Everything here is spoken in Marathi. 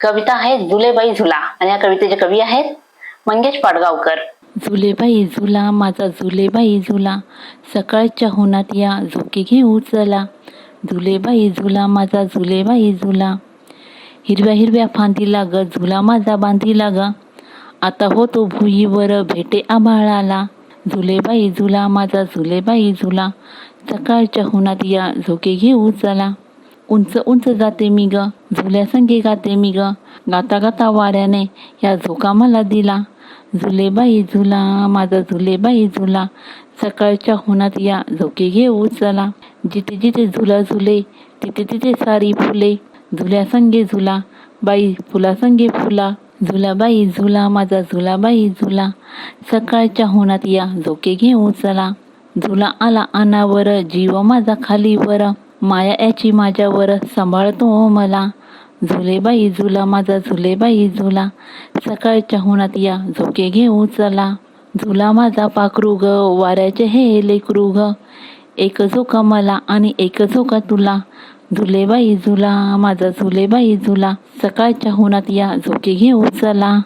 कविता आहे जुलेबाई झुला. आणि या कवितेचे कवी आहेत मंगेश पाडगावकर. झुलेबाई झुला माझा झुलेबाई झुला. सकाळच्या होनात या झोके घेऊ चला. झुलेबाई झुला माझा झुलेबाई झुला. हिरव्या हिरव्या फांदीला ग झुला माझा बांधीला ग आता होतो भुईवर भेटे आभाळाला. झुलेबाई झुला माझा झुलेबाई झुला. सकाळच्या होनात या झोके घेऊ चला. उंच उंच जाते मी ग झुल्यासंगे गाते मी ग गाता गाता वाऱ्याने या झोका मला दिला. झुलेबाई झुला माझा झुलेबाई झुला. सकाळच्या होनात या झोके घेऊ चला. जिथे जिथे झुला झुले तिथे तिथे सारी फुले. झुल्यासंगे झुला बाई फुलासंगे फुला. झुलाबाई झुला माझा झुलाबाई झुला. सकाळच्या होनात या झोके घेऊ चला. झुला आला अनावर जीव माझा खालीवर. माया याची माझ्यावर सांभाळतो हो मला. झुलेबाई झुला माझा झुलेबाई झुला. सकाळच्या हुनात या झोके घेऊ चला. झुला माझा पाखरू वाऱ्याचे हे लेकृग एक झोका मला आणि एक झोका तुला. झुलेबाई झुला माझा झुलेबाई झुला. सकाळच्या हुनात या झोके घेऊ चला.